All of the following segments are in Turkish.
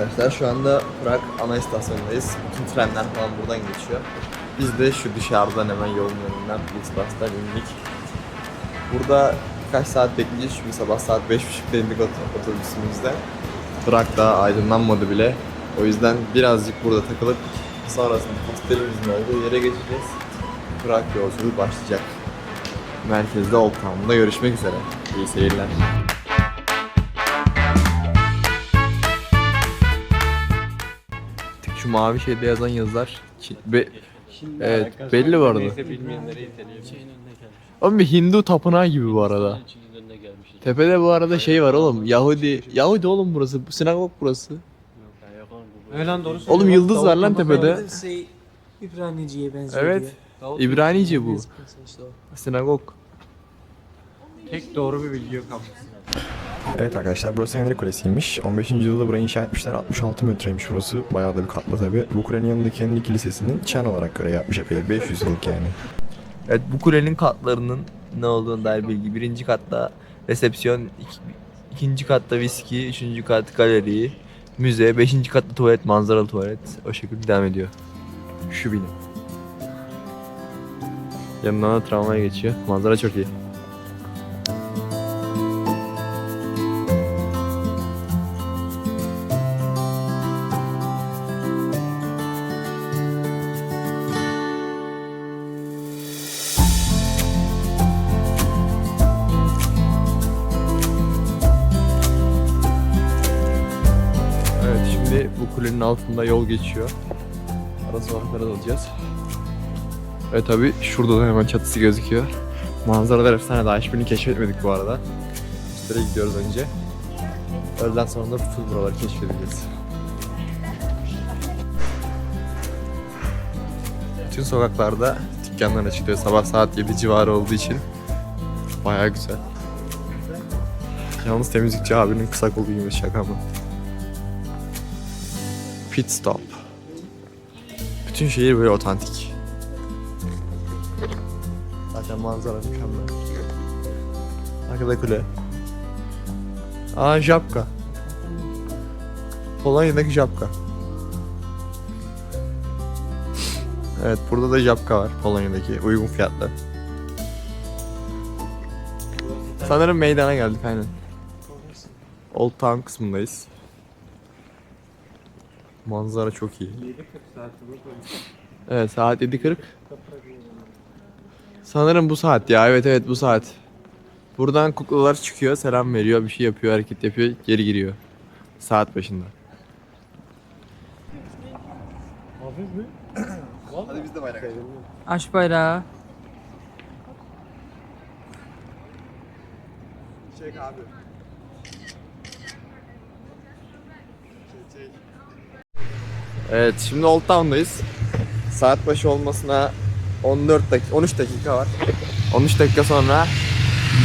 Arkadaşlar şu anda Prag ana istasyonundayız. Bütün trenler falan buradan geçiyor. Biz de şu dışarıdan hemen yolun yanından Flixbus'tan indik. Burada birkaç saat bekleyeceğiz çünkü sabah saat 5.30'da indik ot- otobüsümüzde. Prag daha aydınlanmadı bile. O yüzden birazcık burada takılıp sonrasında hostelimizin olduğu yere geçeceğiz. Prag yolculuğu başlayacak. Merkezde Old Town'da görüşmek üzere. İyi seyirler. Şu mavi şeyde yazan yazılar Çin- be- Evet belli bu arada. Oğlum bir Hindu tapınağı gibi bu arada. Tepede bu arada şey var oğlum Yahudi Yahudi oğlum burası bu sinagog burası. Evet lan doğru Oğlum yıldız var lan tepede. Şey İbranici'ye benziyor Evet. diyor. İbranice bu. Mesela işte o. Sinagog. Tek doğru bir bilgi yok abi. Evet arkadaşlar burası Henry Kulesi'ymiş. 15. yüzyılda burayı inşa etmişler. 66 metreymiş burası. Bayağı da bir katlı tabi. Bu kulenin yanındaki Henry Kilisesi'nin çan olarak göre yapmış epey. 500 yıllık yani. Evet bu kulenin katlarının ne olduğunu dair bilgi. Birinci katta resepsiyon, iki- ikinci katta viski, üçüncü kat galeri, müze, beşinci katta tuvalet, manzaralı tuvalet. O şekilde devam ediyor. Şu bina. Yanından da tramvay geçiyor. Manzara çok iyi. Kulenin altında yol geçiyor. Ara sokaklara dalacağız. Evet tabi şurada da hemen çatısı gözüküyor. Manzaralar efsane daha hiçbirini keşfetmedik bu arada. Üstlere gidiyoruz önce. Öğleden sonra da full buraları keşfedeceğiz. Bütün sokaklarda dükkanlar açılıyor. Sabah saat 7 civarı olduğu için. Baya güzel. Yalnız temizlikçi abinin kısa kolu gibi şaka mı? Pit stop. Bütün şehir böyle otantik. Zaten manzara mükemmel. Arkada kule. Aa Japka. Polonya'daki Japka. Evet burada da Japka var Polonya'daki uygun fiyatlı. Sanırım meydana geldik aynen. Old Town kısmındayız. Manzara çok iyi. Evet saat 7.40. Sanırım bu saat ya. Evet evet bu saat. Buradan kuklalar çıkıyor, selam veriyor, bir şey yapıyor, hareket yapıyor, geri giriyor. Saat başında. Hadi biz de bayrak açalım. Aç bayrağı. Çek abi. Evet şimdi Old Town'dayız. Saat başı olmasına 14 dakika 13 dakika var. 13 dakika sonra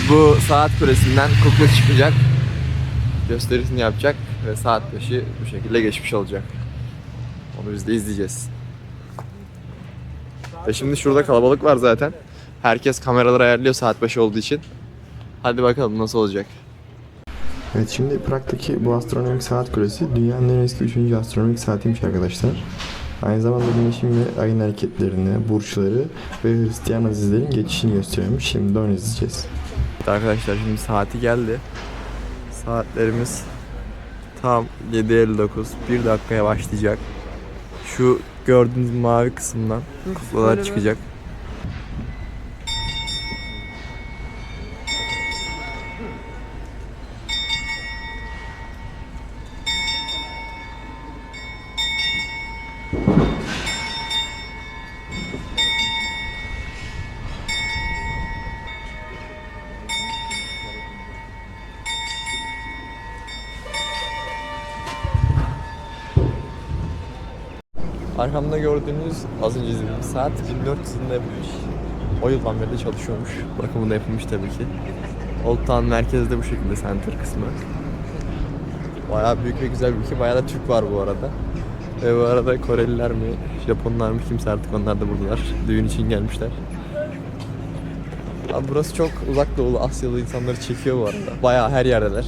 bu saat kulesinden kukla çıkacak. Gösterisini yapacak ve saat başı bu şekilde geçmiş olacak. Onu biz de izleyeceğiz. Ve şimdi şurada kalabalık var zaten. Herkes kameraları ayarlıyor saat başı olduğu için. Hadi bakalım nasıl olacak. Evet şimdi Prag'daki bu astronomik saat kulesi dünyanın en eski 3. astronomik saatiymiş arkadaşlar. Aynı zamanda güneşin ve ayın hareketlerini, burçları ve Hristiyan azizlerin geçişini gösteriyormuş. Şimdi de onu izleyeceğiz. Evet arkadaşlar şimdi saati geldi. Saatlerimiz tam 7.59. 1 dakikaya başlayacak. Şu gördüğünüz mavi kısımdan kuklalar çıkacak. Arkamda gördüğünüz az önce izlediğim saat 1400 yılında. O yıldan beri de çalışıyormuş. Bakımında yapılmış tabii ki. Old Town merkezde bu şekilde center kısmı. Bayağı büyük ve güzel bir ülke. Bayağı da Türk var bu arada. Ve bu arada Koreliler mi, Japonlar mı kimse artık onlar da buradalar. Düğün için gelmişler. Abi burası çok uzak doğulu Asyalı insanları çekiyor bu arada. Bayağı her yerdeler.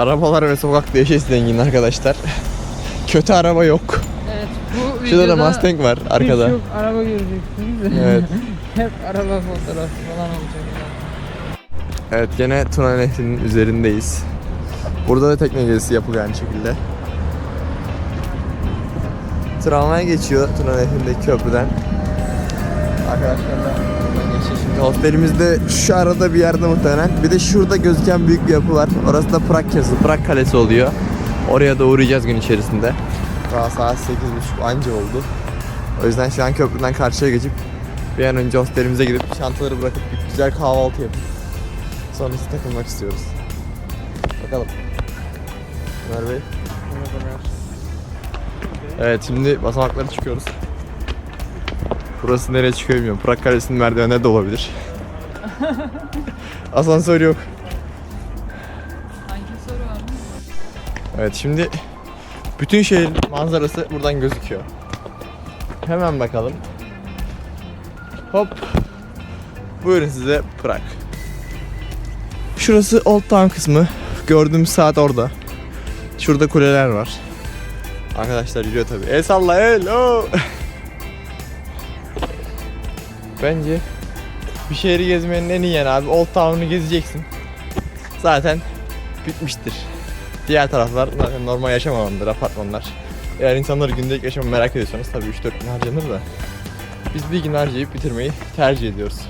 Arabalar ve sokakta yaşayış zengin arkadaşlar. Kötü araba yok. Evet bu Şurada da videoda Mustang var arkada. Birçok araba göreceksiniz. Evet. Hep araba fotoğrafı falan olacak. Evet gene Tuna Nehri'nin üzerindeyiz. Burada da tekne gezisi yapılıyor aynı şekilde. Tramvay geçiyor Tuna Nehri'ndeki köprüden. Arkadaşlar da buradan geçiyor şimdi. Hotelimiz de şu arada bir yerde muhtemelen. Bir de şurada gözüken büyük bir yapı var. Orası da Prag Castle, Prag Kalesi oluyor. Oraya da uğrayacağız gün içerisinde. Daha saat 8.30 anca oldu. O yüzden şu an köprüden karşıya geçip bir an önce hostelimize gidip çantaları bırakıp bir güzel kahvaltı yapıp sonrası takılmak istiyoruz. Bakalım. Ömer Bey. Evet şimdi basamaklara çıkıyoruz. Burası nereye çıkıyor bilmiyorum. Prag Kalesi'nin merdivenleri de olabilir. Asansör yok. Hangi soru var mı? Evet şimdi bütün şehir manzarası buradan gözüküyor. Hemen bakalım. Hop. Buyurun size Prag. Şurası Old Town kısmı. Gördüğümüz saat orada. Şurada kuleler var. Arkadaşlar yürüyor tabi. El salla el. oo. Bence bir şehri gezmenin en iyi yanı abi Old Town'u gezeceksin. Zaten bitmiştir. Diğer taraflar zaten normal yaşam alanıdır, apartmanlar. Eğer insanları gündelik yaşamı merak ediyorsanız tabii 3-4 gün harcanır da biz bir gün harcayıp bitirmeyi tercih ediyoruz.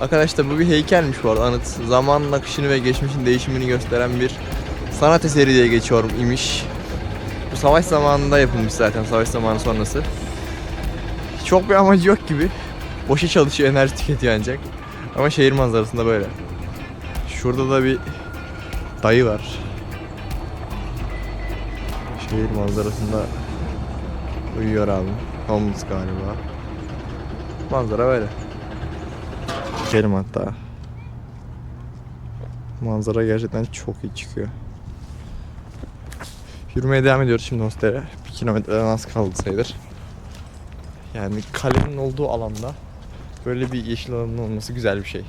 Arkadaşlar bu bir heykelmiş bu arada anıt. Zamanın akışını ve geçmişin değişimini gösteren bir sanat eseri diye geçiyorum imiş. Bu savaş zamanında yapılmış zaten savaş zamanı sonrası. Çok bir amacı yok gibi. Boşa çalışıyor, enerji tüketiyor ancak. Ama şehir manzarasında böyle. Şurada da bir dayı var. Şehir manzarasında uyuyor abi. Homeless galiba. Manzara böyle. Gidelim hatta. Manzara gerçekten çok iyi çıkıyor. Yürümeye devam ediyoruz şimdi hostele. Bir kilometreden az kaldı sayılır. Yani kalenin olduğu alanda böyle bir yeşil alanın olması güzel bir şey.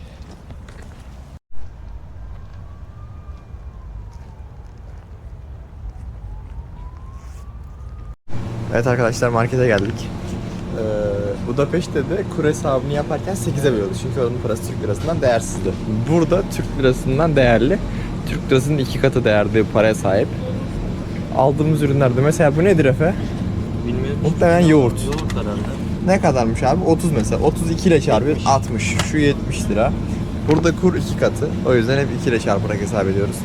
Evet arkadaşlar markete geldik. Ee, Budapeşte de kur hesabını yaparken 8'e bölüyordu. Çünkü onun parası Türk lirasından değersizdi. Burada Türk lirasından değerli. Türk lirasının iki katı değerde bir paraya sahip. Aldığımız ürünlerde mesela bu nedir Efe? Bilmiyorum. Muhtemelen yoğurt. Yoğurt herhalde. Ne kadarmış abi? 30 mesela. 32 ile çarpı 60. Şu 70 lira. Burada kur iki katı. O yüzden hep 2 ile çarparak hesap ediyoruz.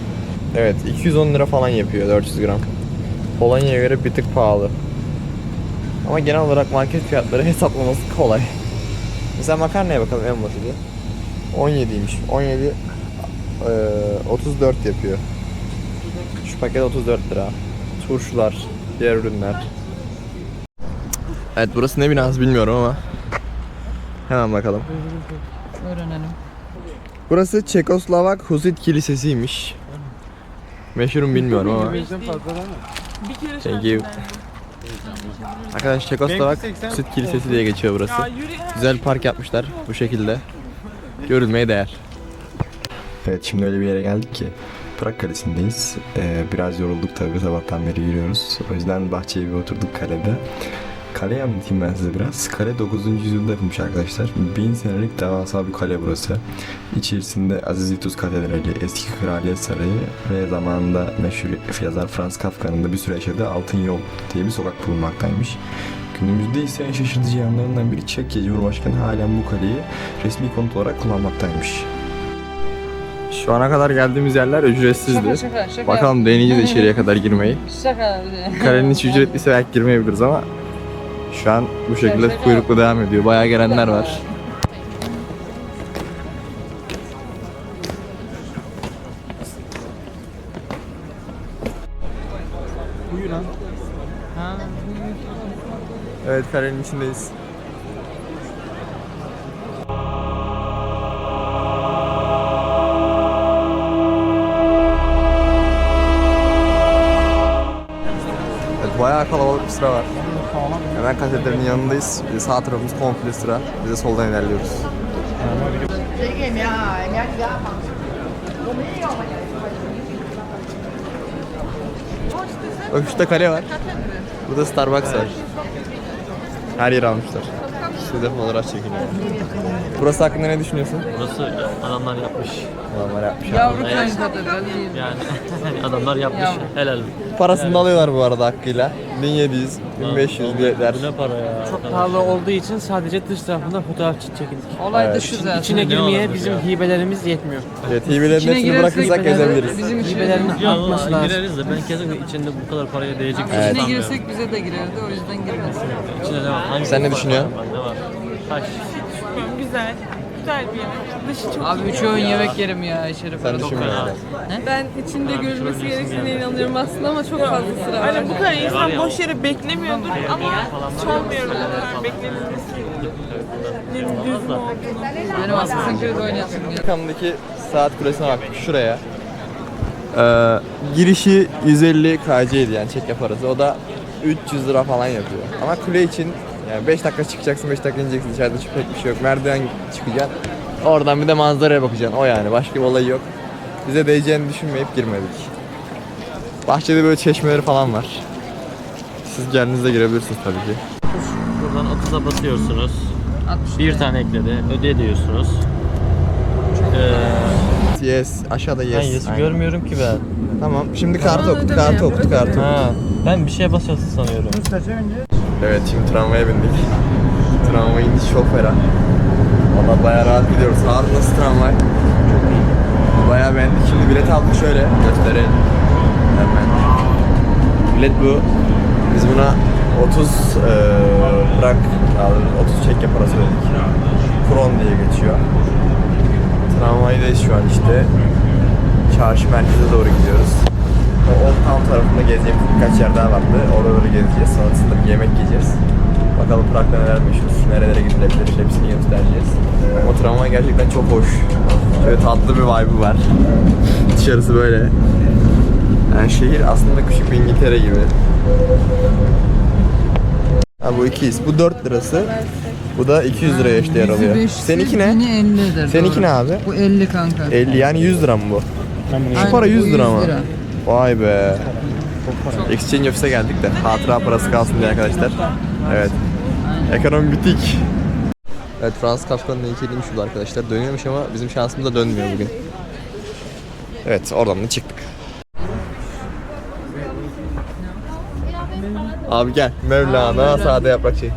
Evet 210 lira falan yapıyor 400 gram. Polonya'ya göre bir tık pahalı. Ama genel olarak market fiyatları hesaplaması kolay. Mesela makarnaya bakalım en basiti. 17'ymiş. 17 eee, 34 yapıyor. Şu paket 34 lira. Turşular, diğer ürünler. Evet burası ne binası bilmiyorum ama hemen bakalım. Öğrenelim. Burası Çekoslovak Husit Kilisesi'ymiş. Meşhurum bilmiyorum ama. Bir kere Thank you. Arkadaşlar Çekoslovak Husit Kilisesi diye geçiyor burası. Güzel park yapmışlar bu şekilde. Görülmeye değer. Evet şimdi öyle bir yere geldik ki Prag Kalesi'ndeyiz. Ee, biraz yorulduk tabii sabahtan beri yürüyoruz. O yüzden bahçeye bir oturduk kalede. Kaleyi anlatayım ben size biraz. Kale 9. yüzyılda yapılmış arkadaşlar. Bin senelik devasa bir kale burası. İçerisinde Aziz Vitus Katedrali, eski Kraliyet Sarayı ve zamanında meşhur yazar Franz Kafka'nın da bir süre yaşadığı Altın Yol diye bir sokak bulunmaktaymış. Günümüzde ise en şaşırtıcı yanlarından biri Çekya Cumhurbaşkanı halen bu kaleyi resmi konut olarak kullanmaktaymış. Şu ana kadar geldiğimiz yerler ücretsizdi. Şaka şaka şaka. Bakalım deneyeceğiz içeriye kadar girmeyi. Şaka. Kalenin içi ücretliyse belki girmeyebiliriz ama şu an bu şekilde kuyruklu devam ediyor. Bayağı gelenler var. Evet kalenin içindeyiz. Evet bayağı kalabalık bir sıra var. Hemen katedralin yanındayız. Sağ tarafımız komple sıra. Biz de soldan ilerliyoruz. Bak şurada kale var. Burada Starbucks var. Her yeri almışlar. Şurada fotoğraf çekiliyor. Burası hakkında ne düşünüyorsun? Burası adamlar yapmış. Adamlar yapmış. Yavru kaynatır değil. Yani adamlar yapmış. Helal. Parasını da alıyorlar bu arada hakkıyla. 1700, 1500 biletler. Bu ne para ya? Çok pahalı olduğu için sadece dış tarafında fotoğraf çekildik. Olay Evet. dışı zaten. İçine Ne girmeye bizim ya? hibelerimiz yetmiyor. Evet, İçine hepsini bırakırsak gezebiliriz. Bizim Hibelerin artması lazım. gireriz de ben kesinlikle içinde bu kadar paraya değecek bir şey İçine sanmıyorum. girsek bize de girerdi o yüzden girmesin. İçinde ne var? Hangi Sen ne düşünüyorsun? Ne var? Taş. Güzel. Güzel bir yemek. Dışı çok Abi üç öğün yemek yerim ya içeri Sen düşünmüyorsun. fena. Ben içinde görülmesi gerektiğine inanıyorum aslında ama çok fazla sıra var. Aynen bu kadar insan boş yere beklemiyordur ama sormuyorum bu kadar beklenilmesi. Benim düzgün olduğunu. Benim Assassin's Creed oynayasım ya. Arkamdaki saat kulesine bak şuraya. Ee, girişi 150 KC'ydi yani çek parası. O da 300 lira falan yapıyor. Ama kule için yani 5 dakika çıkacaksın 5 dakika ineceksin içeride çok pek bir şey yok. Merdiven çıkacaksın. Oradan bir de manzaraya bakacaksın. O yani başka bir olay yok. Bize değeceğini düşünmeyip girmedik. Bahçede böyle çeşmeleri falan var. Siz kendiniz de girebilirsiniz tabii ki. Buradan 30'a basıyorsunuz. 60 Bir tane ekledi. Öde diyorsunuz. Ee, Yes, aşağıda yes. ben yesi Aynen. görmüyorum ki ben. Tamam, şimdi kartı okut, kartı okut, kartı okut. Ha, ben bir şeye basıyorsun sanıyorum. Evet şimdi tramvaya bindik. Tramvayın içi çok ferah. Valla bayağı rahat gidiyoruz. Harun nasıl tramvay? Bayağı beğendik. Şimdi bilet aldık şöyle gösterelim. Hemen. Bilet bu. Biz buna 30 eee bırak aldık. 30 çekke parası ödedik. Kron diye geçiyor. Tramvaydayız şu an işte. Çarşı merkeze doğru gidiyoruz. O Old Town tarafında gezeceğimiz birkaç yer daha vardı. Oraları gezeceğiz. Sonrasında bir yemek yiyeceğiz. Bakalım Prag'da neler meşhur, nerelere gidilebilir hepsini göstereceğiz. Ama tramvay gerçekten çok hoş. Şöyle tatlı bir vibe'ı var. Dışarısı böyle. Yani şehir aslında küçük bir İngiltere gibi. Ha bu 200. Bu 4 lirası. Bu da 200 liraya işte yer alıyor. Seninki ne? Beni 50 eder. Seninki doğru. ne abi? Bu 50 kanka. 50 yani 100 lira mı bu? Şu para bu 100 lira mı? Vay be. Exchange ofise geldik de hatıra parası kalsın diye arkadaşlar. Evet. Ekonomi bitik. Evet Fransız Kafka'nın heykeliymiş şurada arkadaşlar. Dönüyormuş ama bizim şansımız da dönmüyor bugün. Evet oradan da çıktık. Abi gel. Mevlana sade yaprak şey.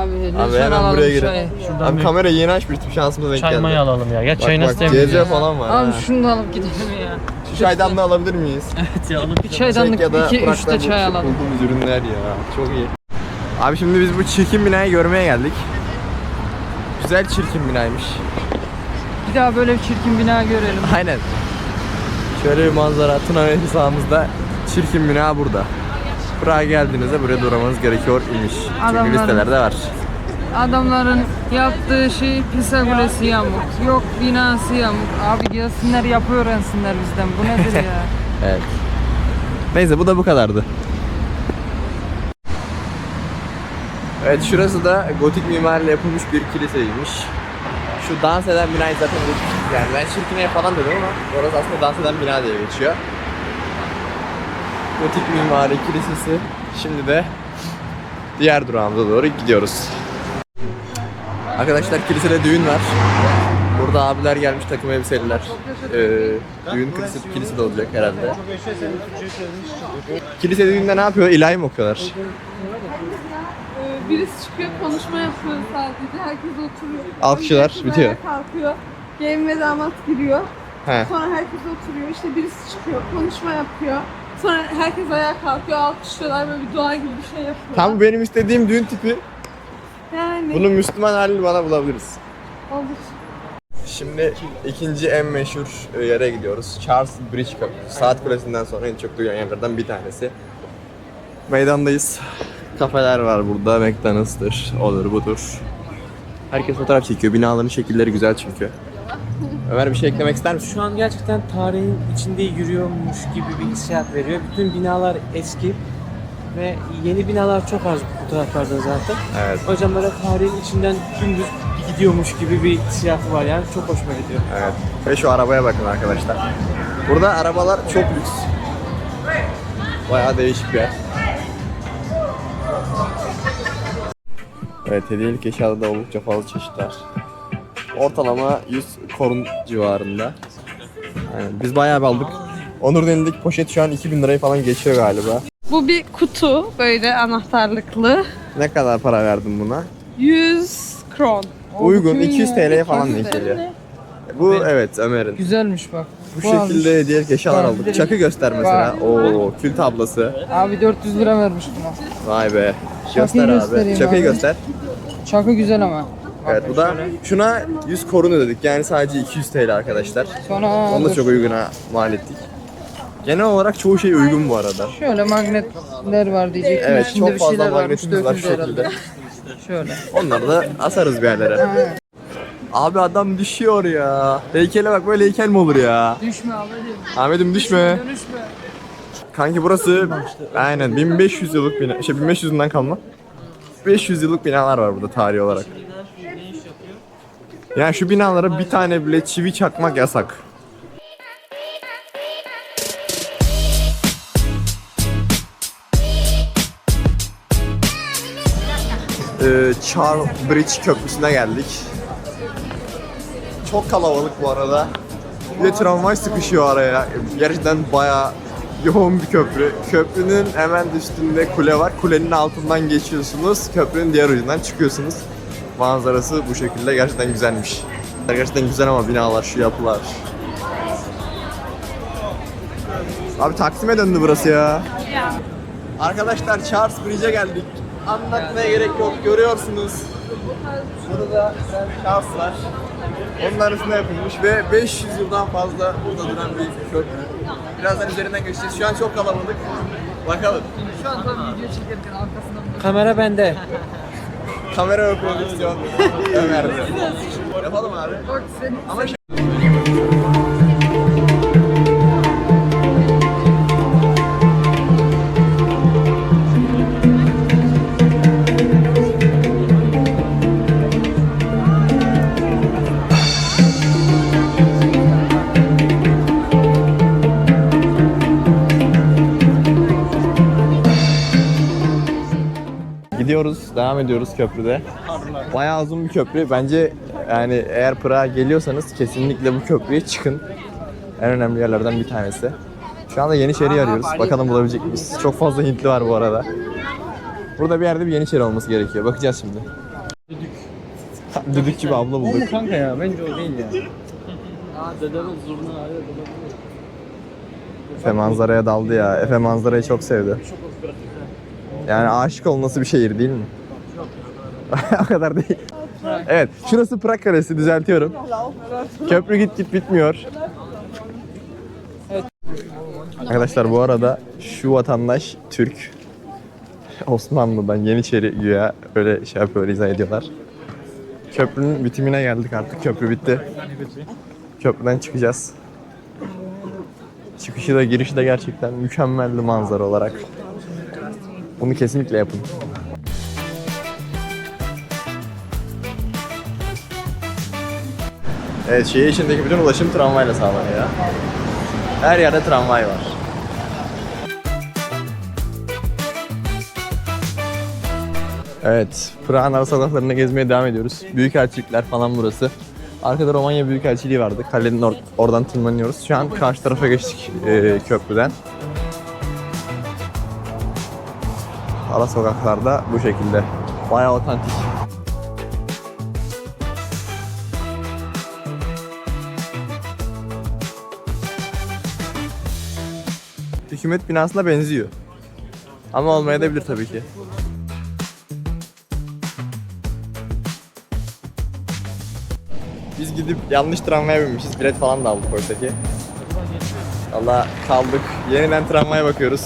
Abi lütfen Abi hemen alalım buraya girelim. Abi kamerayı yeni açmıştım şansımıza denk Çay geldi. mayı alalım ya. Gel Bak çayını bak istemiyorum. CZ falan var. Abi ha. şunu da alıp gidelim ya. Şu çaydan da alabilir miyiz? Evet ya alıp Bir çaydanlık Çek ya da 2 3 Prag'dan de çay alalım. Bulduğumuz ürünler ya. Çok iyi. Abi şimdi biz bu çirkin binayı görmeye geldik. Güzel çirkin binaymış. Bir daha böyle bir çirkin bina görelim. Aynen. Şöyle bir manzara. Tuna Nehri sağımızda. Çirkin bina burada. Prag'a geldiğinizde buraya duramanız gerekiyor imiş. Çünkü Adamların- listelerde var. Adamların yaptığı şey Pisa Kulesi yamuk. Yok binası yamuk. Abi gelsinler yapı öğrensinler bizden. Bu nedir ya? Evet. Neyse bu da bu kadardı. Evet şurası da gotik mimariyle yapılmış bir kiliseymiş. Şu dans eden binayı zaten yani ben çirkin ev falan dedim ama orası aslında dans eden bina diye geçiyor. Gotik mimari kilisesi. Şimdi de diğer durağımıza doğru gidiyoruz. Arkadaşlar kilisede düğün var. Burada abiler gelmiş takım elbiseliler. Ee, düğün kilise, kilisede olacak herhalde. Kilise düğünde ne yapıyor? İlahi mi okuyorlar? Ee, Birisi çıkıyor konuşma yapıyor sadece. Herkes oturuyor. Alkışlar, bitiyor. kalkıyor. Gelin ve damat giriyor. He. Sonra herkes oturuyor. İşte birisi çıkıyor konuşma yapıyor. Sonra herkes ayağa kalkıyor, alkışlıyorlar böyle bir dua gibi bir şey yapıyor. Tam bu benim istediğim düğün tipi. Yani Bunun Müslüman halini bana bulabiliriz. olur. Şimdi ikinci en meşhur e, yere gidiyoruz. Charles Bridge Köprüsü. Saat kulesinden sonra en çok duyulan yerlerden bir tanesi. Meydandayız. Kafeler var burada. McDonald's'tır, odur budur. Herkes fotoğraf çekiyor. Binaların şekilleri güzel çünkü. Ömer bir şey eklemek ister misin? Şu an gerçekten tarihin içinde yürüyormuş gibi bir hissiyat veriyor. Bütün binalar eski ve yeni binalar çok az bu fotoğraflarda zaten. Evet. Hocam böyle tarihin içinden dümdüz gidiyormuş gibi bir hissiyatı var yani çok hoşuma gidiyor. Evet. Ve şu arabaya bakın arkadaşlar. Burada arabalar çok lüks. Bayağı değişik bir yer. Evet hediyelik eşyada da oldukça fazla çeşit var. Ortalama 100 korun civarında. Aynen. Biz bayağı bir aldık. Onur'un elindeki poşet şu an 2000 lirayı falan geçiyor galiba. Bu bir kutu böyle anahtarlıklı. Ne kadar para verdin buna? 100 kron. Uygun 200 TL'ye falan denk geliyor. Bu evet Ömer'in. Güzelmiş bak. Bu şekilde hediyelik eşyalar aldık. Çakı göster mesela. Oo, kül tablası. Abi 400 lira vermiş buna. Vay be. Çakıyı Göster abi. göstereyim Çakıyı abi. göster. Çakı güzel ama. Evet bu da şuna 100 korun ödedik. Yani sadece 200 TL arkadaşlar. Sonra Onu da çok uyguna mal ettik. Genel olarak çoğu şey uygun bu arada. Şöyle magnetler var diyecektim. Evet çok fazla magnetimiz var şu şekilde. Şöyle. Onları da asarız bir yerlere. Aynen. Abi adam düşüyor ya. Heykele bak böyle heykel mi olur ya? Düşme abi. Ahmet'im düşme. Dönüşme. Kanki burası aynen 1500 yıllık bina, şey 1500 yılından kalma. 500 yıllık binalar var burada tarihi olarak. Yani şu binalara bir tane bile çivi çakmak yasak. Ee, Charles Bridge Köprüsü'ne geldik. Çok kalabalık bu arada. Bir de tramvay sıkışıyor araya. Gerçekten bayağı yoğun bir köprü. Köprünün hemen üstünde kule var. Kulenin altından geçiyorsunuz. Köprünün diğer ucundan çıkıyorsunuz. Manzarası bu şekilde gerçekten güzelmiş. Gerçekten güzel ama binalar, şu yapılar. Abi Taksim'e döndü burası ya. Arkadaşlar Charles Bridge'e geldik. Anlatmaya gerek yok. Görüyorsunuz. Burada Charles'lar. Onun arasında yapılmış ve 500 yıldan fazla burada duran bir köprü. Birazdan üzerinden geçeceğiz. Şu an çok kalabalık. Bakalım. Şu an tabii video çekerken arkasından Kamera bende. Kamera ve prodüksiyon Ömer'de. Yapalım abi. Ama devam ediyoruz köprüde. Bayağı uzun bir köprü. Bence yani eğer Prag'a geliyorsanız kesinlikle bu köprüye çıkın. En önemli yerlerden bir tanesi. Şu anda Yeniçeri'yi arıyoruz. Bakalım bulabilecek miyiz? Çok fazla Hintli var bu arada. Burada bir yerde bir Yeniçeri olması gerekiyor. Bakacağız şimdi. Düdük. Düdükçü bir abla bulduk. kanka ya bence o değil ya. Efe manzaraya daldı ya. Efe manzarayı çok sevdi. Yani aşık olması bir şehir değil mi? o kadar değil. Evet, şurası Prag Kalesi düzeltiyorum. Köprü git git bitmiyor. Arkadaşlar bu arada şu vatandaş Türk. Osmanlı'dan Yeniçeri güya öyle şey yapıyor, izah ediyorlar. Köprünün bitimine geldik artık. Köprü bitti. Köprüden çıkacağız. Çıkışı da girişi de gerçekten mükemmeldi manzara olarak. Bunu kesinlikle yapın. Evet, şehir içindeki bütün ulaşım tramvayla sağlanıyor. Her yerde tramvay var. Evet, Prag'ın ara sokaklarını gezmeye devam ediyoruz. Büyükelçilikler falan burası. Arkada Romanya Büyükelçiliği vardı. Kalenin or- oradan tırmanıyoruz. Şu an karşı tarafa geçtik e, köprüden. Ara sokaklarda bu şekilde. Bayağı otantik. Hükümet binasına benziyor. Ama olmayabilir tabii ki. Biz gidip yanlış tramvaya binmişiz. Bilet falan da aldık oysa ki. Valla kaldık. Yeniden tramvaya bakıyoruz.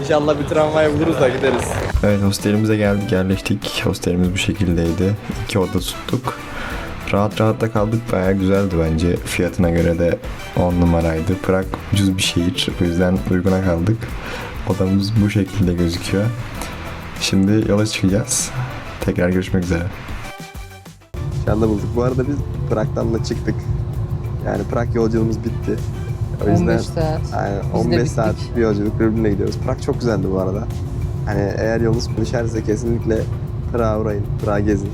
İnşallah bir tramvay buluruz da gideriz. Evet hostelimize geldik yerleştik. Hostelimiz bu şekildeydi. İki oda tuttuk. Rahat rahat da kaldık. Bayağı güzeldi bence. Fiyatına göre de 10 numaraydı. Prag ucuz bir şehir. O yüzden uyguna kaldık. Odamız bu şekilde gözüküyor. Şimdi yola çıkacağız. Tekrar görüşmek üzere. Şu anda bulduk. Bu arada biz Prag'dan da çıktık. Yani Prag yolculuğumuz bitti. O yüzden 15 saat. Biz de 15 bittik. saat bir yolculuk Lübnan'a gidiyoruz. Prag çok güzeldi bu arada. Hani eğer yolunuz düşerse kesinlikle Prag'a uğrayın, Prag'a gezin.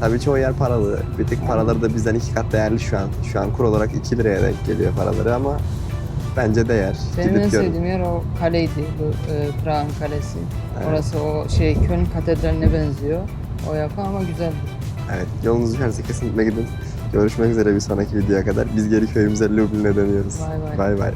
Tabii çoğu yer paralı. Bir tek paraları da bizden iki kat değerli şu an. Şu an kur olarak 2 liraya denk geliyor paraları ama bence değer. Benim en Gidip görün. sevdiğim yer o kaleydi. Bu e, Prag'ın kalesi. Evet. Orası o şey Köln katedraline benziyor. O yapı ama güzeldi. Evet, yolunuz düşerse kesinlikle gidin. Görüşmek üzere bir sonraki videoya kadar. Biz geri köyümüze Lübnan'a dönüyoruz. Bay bay. Bay bay.